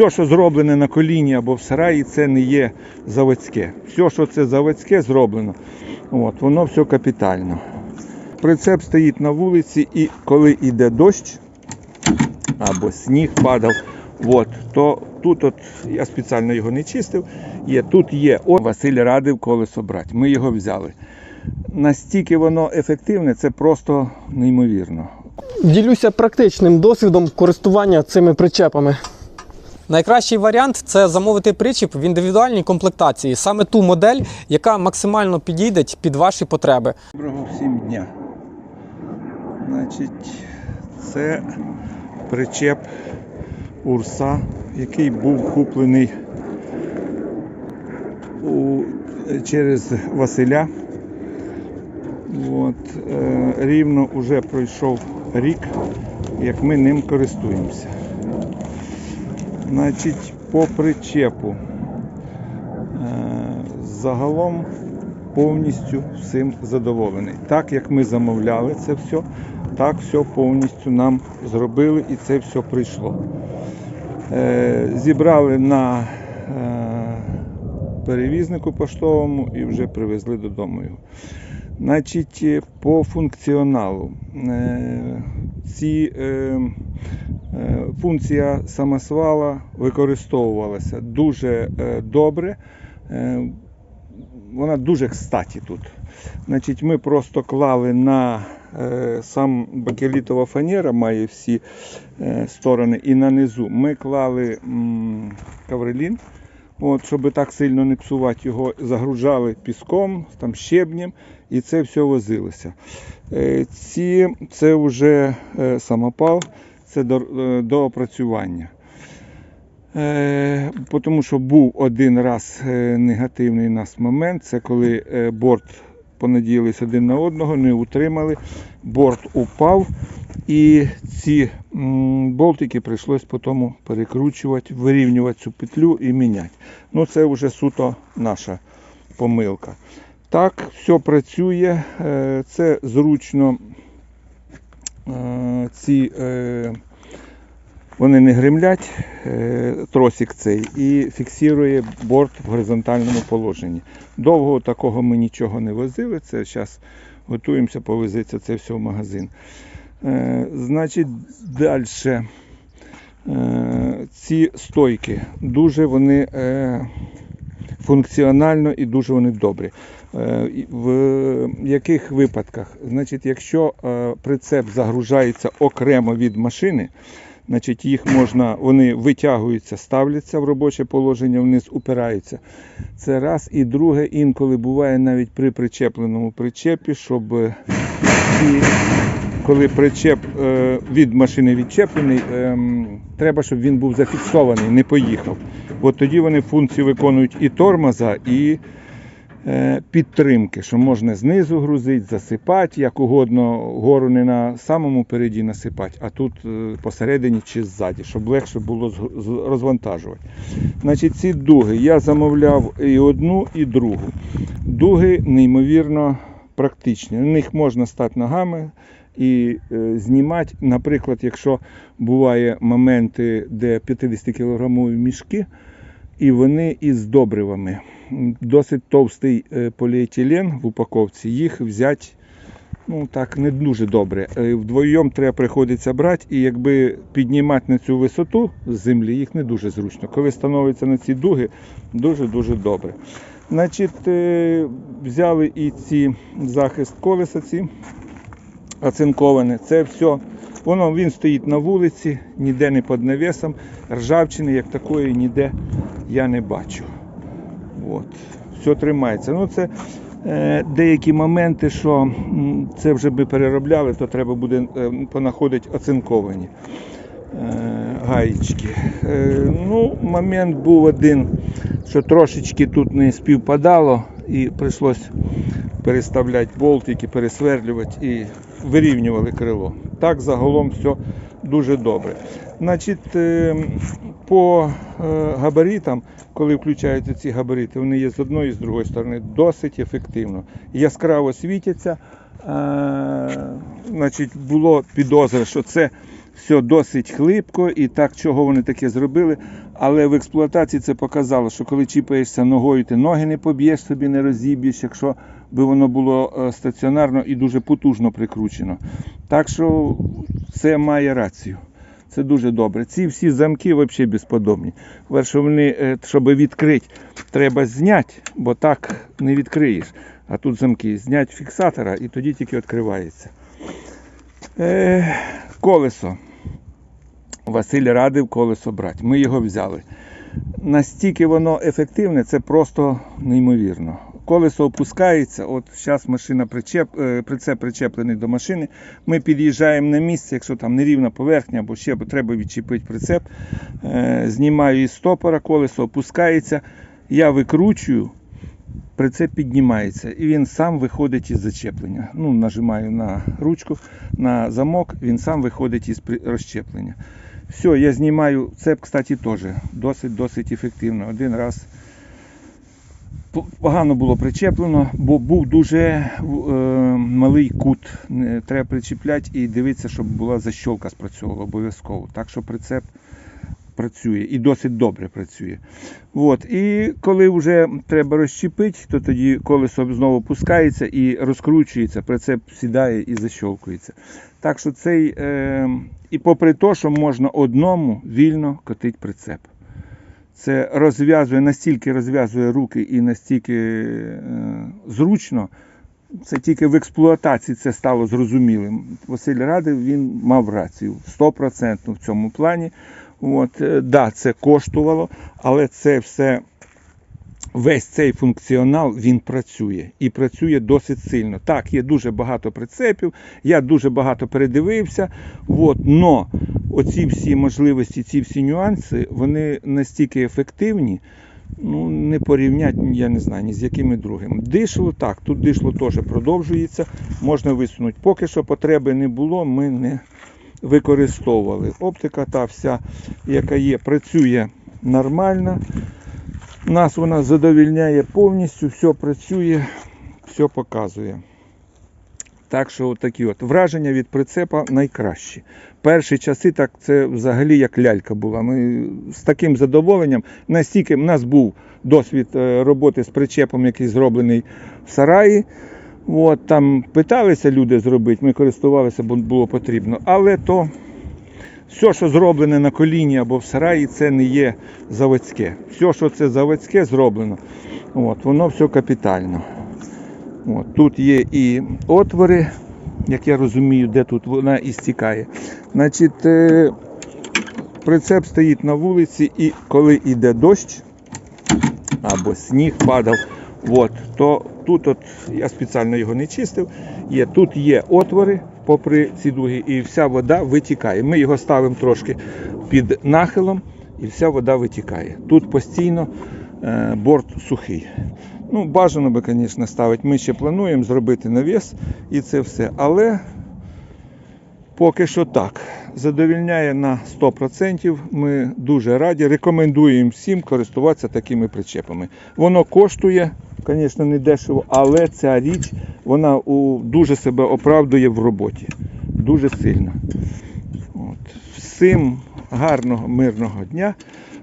все, що зроблене на коліні або в сараї, це не є заводське. Все, що це заводське зроблено, от, воно все капітально. Прицеп стоїть на вулиці, і коли йде дощ або сніг падав, от, то тут от, я спеціально його не чистив. Є, тут є. О, Василь радив колесо брати. Ми його взяли. Настільки воно ефективне, це просто неймовірно. Ділюся практичним досвідом користування цими причепами. Найкращий варіант це замовити причіп в індивідуальній комплектації, саме ту модель, яка максимально підійде під ваші потреби. Доброго всім дня. Значить, це причеп Урса, який був куплений у, через Василя. От, е, рівно вже пройшов рік, як ми ним користуємося. Значить, по причепу. Е, загалом повністю всім задоволений. Так як ми замовляли це все, так все повністю нам зробили і це все прийшло. Е, зібрали на е, перевізнику поштовому і вже привезли додому його. Значить, е, по функціоналу. Е, ці е, функція самосвала використовувалася дуже добре. Вона дуже кстаті тут. Значить, ми просто клали на сам бакелітова фанера, має всі сторони, і на низу ми клали каврелін. От, щоб так сильно не псувати його, загружали піском, там, щебнем, і це все возилося. Е, ці, це вже е, самопал, це до, е, до. Е, тому що був один раз негативний у нас момент, це коли борт понадіялись один на одного, не утримали, борт упав, і ці болтики прийшлось потім перекручувати, вирівнювати цю петлю і міняти. Ну це вже суто наша помилка. Так, все працює, е, це зручно. Е, Ці е, вони не гремлять, тросик цей, і фіксує борт в горизонтальному положенні. Довго такого ми нічого не возили. Це зараз готуємося повезеться це все в магазин. Е, Значить, далі ці стойки дуже вони е, функціонально і дуже вони добрі. Е, В яких випадках? Значить, якщо е, прицеп загружається окремо від машини, значить їх можна, вони витягуються, ставляться в робоче положення, вниз упираються. Це раз. І друге, інколи буває навіть при причепленому причепі, щоб е, ці, коли причеп е, від машини відчеплений, ем, треба, щоб він був зафіксований, не поїхав. От тоді вони функцію виконують і тормоза, і е, підтримки, що можна знизу грузити, засипати, як угодно, гору не на самому переді насипати, а тут е, посередині чи ззаді, щоб легше було розвантажувати. Значить, ці дуги я замовляв і одну, і другу. Дуги неймовірно практичні. На них можна стати ногами і е, знімати. Наприклад, якщо буває моменти, де 50-кілограмові мішки, і вони із добривами. Досить товстий е, поліетилен в упаковці, їх взяти ну, так, не дуже добре. Е, Вдвоєм треба приходиться брати, і якби піднімати на цю висоту з землі, їх не дуже зручно. Коли становиться на ці дуги, дуже-дуже добре. Значить, взяли і ці захист колеса, ці оцинковане. Це все. Воно він стоїть на вулиці, ніде не під навісом. Ржавчини як такої ніде я не бачу. От. Все тримається. Ну, це е, деякі моменти, що це вже би переробляли, то треба буде е, понаходити оцинковані е, гаєчки. Е, ну, момент був один, що трошечки тут не співпадало і прийшлось переставляти болтики, пересверлювати і вирівнювали крило. Так загалом все дуже добре. Значить, е, по е, габаритам, коли включаються ці габарити, вони є з одної і з другої сторони досить ефективно. Яскраво світяться. Е, Значить, було підозра, що це все досить хлипко і так, чого вони таке зробили. Але в експлуатації це показало, що коли чіпаєшся ногою, ти ноги не поб'єш собі, не розіб'єш, якщо би воно було е, стаціонарно і дуже потужно прикручено. Так що це має рацію. Це дуже добре. Ці всі замки взагалі безподобні. Перше, вони, е, щоб відкрити, треба зняти, бо так не відкриєш. А тут замки. Зняти фіксатора і тоді тільки відкривається. Е, колесо. Василь радив колесо брати. Ми його взяли. Настільки воно ефективне, це просто неймовірно. Колесо опускається, от зараз машина причеп, е, прицеп причеплений до машини. Ми під'їжджаємо на місце, якщо там нерівна поверхня або ще треба відчепити прицеп. Е, Знімаю із стопора, колесо опускається. Я викручую, прицеп піднімається і він сам виходить із зачеплення. Ну, нажимаю на ручку, на замок, він сам виходить із розщеплення. Все, я знімаю. Це, кстати, теж досить-досить ефективно. Один раз погано було причеплено, бо був дуже е, малий кут. Треба причіпляти і дивитися, щоб була защолка спрацьовувала обов'язково. Так що прицеп працює і досить добре працює. От. І коли вже треба розщепити, то тоді колесо знову опускається і розкручується, прицеп сідає і защолкується. Так що цей, е, і попри те, що можна одному вільно котити прицеп. Це розв'язує, настільки розв'язує руки і настільки е, зручно. Це тільки в експлуатації це стало зрозумілим. Василь Радив він мав рацію 100% в цьому плані. От, е, да, це коштувало, але це все, весь цей функціонал він працює і працює досить сильно. Так, є дуже багато прицепів, я дуже багато передивився. От, но оці всі можливості, ці всі нюанси, вони настільки ефективні. Ну, не порівнять, я не знаю, ні з якими другими. Дишло так, тут дишло теж продовжується, можна висунути. Поки що потреби не було, ми не використовували. Оптика та вся, яка є, працює нормально. Нас вона задовільняє повністю, все працює, все показує. Так що такі от враження від прицепа найкращі. Перші часи так це взагалі як лялька була. Ми з таким задоволенням, настільки в нас був досвід е, роботи з причепом, який зроблений в сараї. От, там питалися люди зробити, ми користувалися, бо було потрібно. Але то все, що зроблене на коліні або в сараї, це не є заводське. Все, що це заводське зроблено, от, воно все капітально. От, тут є і отвори, як я розумію, де тут вона і стікає. Значить, е, прицеп стоїть на вулиці, і коли йде дощ або сніг падав, от, то тут от, я спеціально його не чистив. Є, тут є отвори попри ці дуги, і вся вода витікає. Ми його ставимо трошки під нахилом, і вся вода витікає. Тут постійно е, борт сухий. Ну, бажано би, звісно, ставити. Ми ще плануємо зробити навіс і це все. Але поки що так. Задовільняє на 100%. Ми дуже раді. Рекомендуємо всім користуватися такими причепами. Воно коштує, звісно, не дешево, але ця річ вона дуже себе оправдує в роботі. Дуже сильно. От. Всім гарного, мирного дня,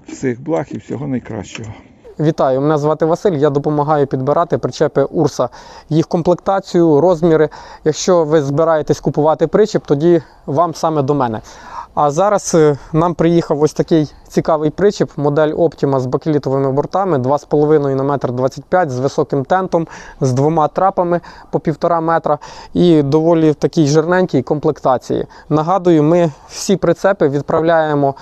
всіх благ і всього найкращого. Вітаю, мене звати Василь. Я допомагаю підбирати причепи Урса, їх комплектацію, розміри. Якщо ви збираєтесь купувати причеп, тоді вам саме до мене. А зараз е, нам приїхав ось такий цікавий причеп, модель Optima з бакелітовими бортами 2,5 на 1,25 м з високим тентом, з двома трапами по 1,5 метра і доволі такій жирненькій комплектації. Нагадую, ми всі прицепи відправляємо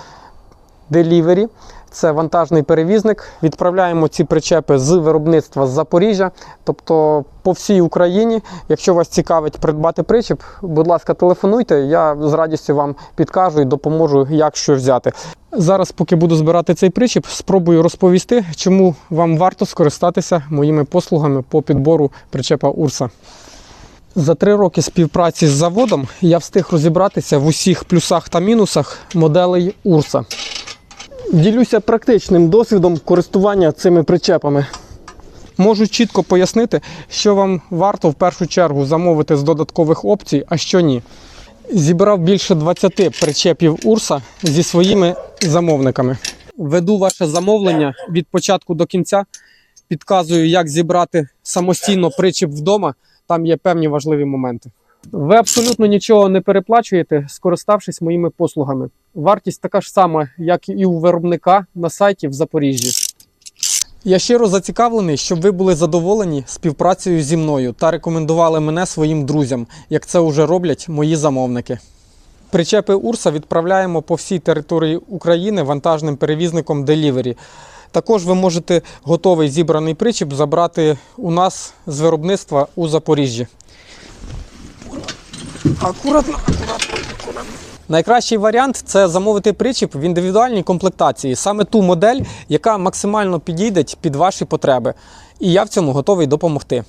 Delivery. Це вантажний перевізник. Відправляємо ці причепи з виробництва з Запоріжжя, тобто по всій Україні. Якщо вас цікавить придбати причеп, будь ласка, телефонуйте. Я з радістю вам підкажу і допоможу, як що взяти. Зараз, поки буду збирати цей причеп, спробую розповісти, чому вам варто скористатися моїми послугами по підбору причепа Урса. За три роки співпраці з заводом я встиг розібратися в усіх плюсах та мінусах моделей Урса. Ділюся практичним досвідом користування цими причепами. Можу чітко пояснити, що вам варто в першу чергу замовити з додаткових опцій, а що ні. Зібрав більше 20 причепів Урса зі своїми замовниками. Веду ваше замовлення від початку до кінця. Підказую, як зібрати самостійно причіп вдома. Там є певні важливі моменти. Ви абсолютно нічого не переплачуєте, скориставшись моїми послугами. Вартість така ж сама, як і у виробника на сайті в Запоріжжі. Я щиро зацікавлений, щоб ви були задоволені співпрацею зі мною та рекомендували мене своїм друзям, як це вже роблять мої замовники. Причепи Урса відправляємо по всій території України вантажним перевізником Delivery. Також ви можете готовий зібраний причіп забрати у нас з виробництва у Запоріжжі. Акуратно, акуратно, акуратно. Найкращий варіант це замовити причіп в індивідуальній комплектації, саме ту модель, яка максимально підійде під ваші потреби. І я в цьому готовий допомогти.